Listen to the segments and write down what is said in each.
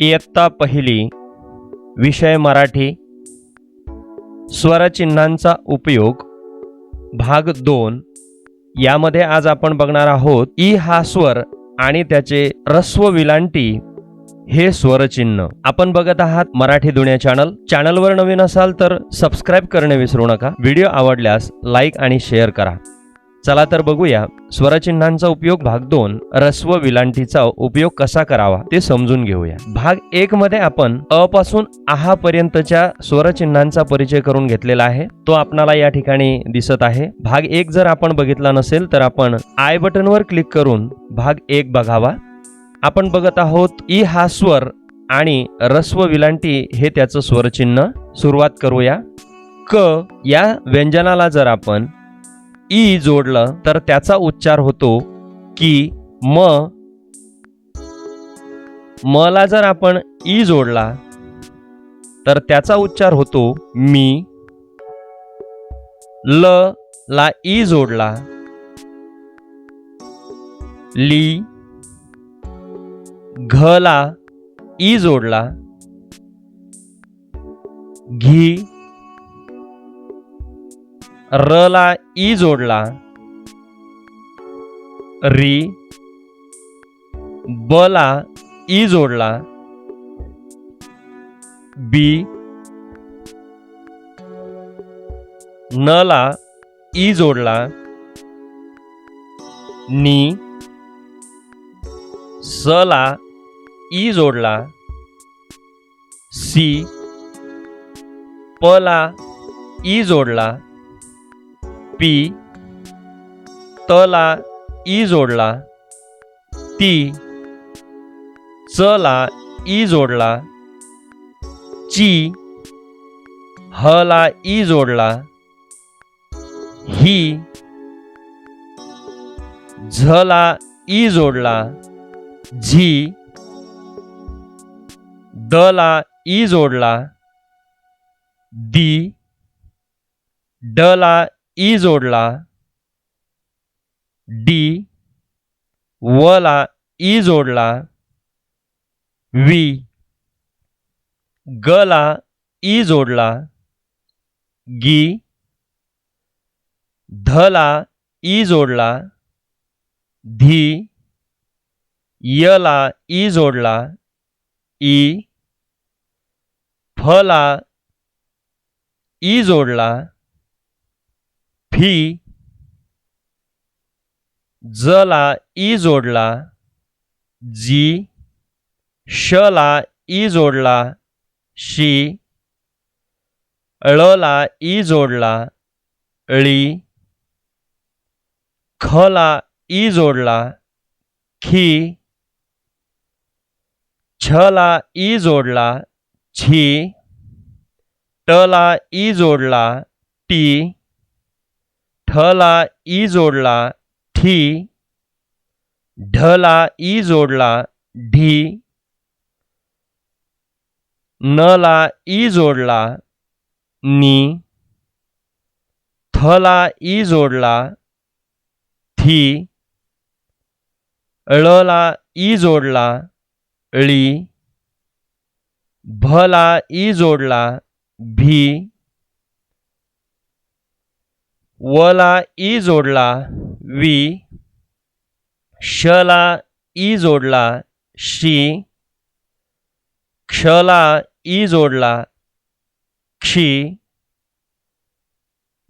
इयत्ता पहिली विषय मराठी. स्वरचिन्हांचा उपयोग भाग दोन. यामध्ये आज आपण बघणार आहोत ई हा स्वर आणि त्याचे रस्व विलांटी हे स्वरचिन्ह. आपण बघत आहात मराठी दुनिया चॅनल. चॅनलवर नवीन असाल तर सबस्क्राईब करणे विसरू नका. व्हिडिओ आवडल्यास लाईक आणि शेअर करा. चला तर बघूया. स्वरचिन्हांचा उपयोग भाग दोन रस्व विलांटीचा उपयोग कसा करावा ते समजून घेऊया. भाग एक मध्ये आपण अ पासून आहा पर्यंतच्या स्वरचिन्हांचा परिचय करून घेतलेला आहे. तो आपणाला या ठिकाणी दिसत आहे. भाग एक जर आपण बघितला नसेल तर आपण आय बटनवर क्लिक करून भाग एक बघावा. आपण बघत आहोत ई हा स्वर आणि रस्व विलांटी हे त्याचं स्वरचिन्ह. सुरुवात करूया. क या व्यंजनाला जर आपण ई जोडलं तर त्याचा उच्चार होतो की म. मला जर आपण ई जोडला तर त्याचा उच्चार होतो मी. ल ला ई जोडला. ली. घ ला ई जोडला. घी. र ला ई जोडला. री. ब ला ई जोडला. बी. न ला ई जोडला. नी. स ला ई जोडला. सी. प ला ई जोडला. पी त ला ई जोडला ती च ला ई जोडला ची ह ला ई जोडला ही झ ला ई जोडला झी द ला ई जोडला दी ड ला ई जोडला डी व ला ई जोडला वी ग ला ई जोडला गी ध ला ई जोडला धी, य ला ई जोडला ई फ ला ई जोडला फी ज ला ई जोडला जी श ला ई जोडला शी ळ ला ई जोडला ळी ख ला ई जोडला खी छ ला ई जोडला छी ट ला ई जोडला टी ठ ला ई जोडला ठी ढ ला ई जोडला ढी न ला ई जोडला नी थ ला ई जोडला थी ळ ला ई जोडला ळी भ ला ई जोडला भी. वला ई जोडला वी शला ई जोडला शी क्षला ई जोडला क्षी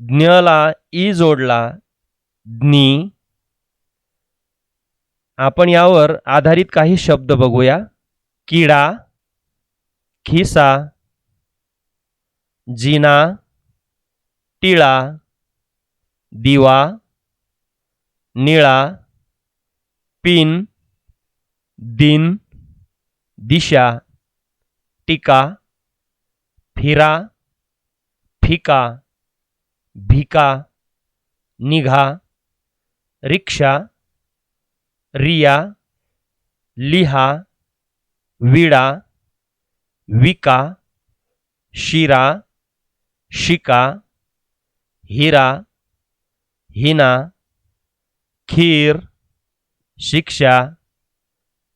ज्ञला ई जोडला ज्ञी. आपण यावर आधारित काही शब्द बघूया. किडा खिसा जिना टिळा. दिवा निळा पिन दिन दिशा टीका फिरा फिका भिका निघा रिक्षा रिया लिहा विडा विका शिरा शिका हिरा हिना खीर शिक्षा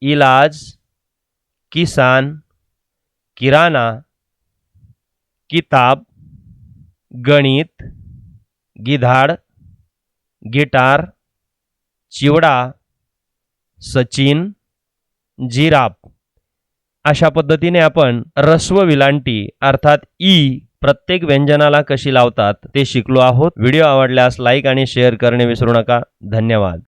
इलाज किसान किराणा किताब गणित गिधाड गिटार चिवडा सचिन जिराप अशा पद्धतीने आपण रस्व विलांटी अर्थात ई प्रत्येक व्यंजनाला कशी लावतात ते शिकलो आहोत. व्हिडिओ आवडल्यास लाईक आणि शेअर करणे विसरू नका. धन्यवाद.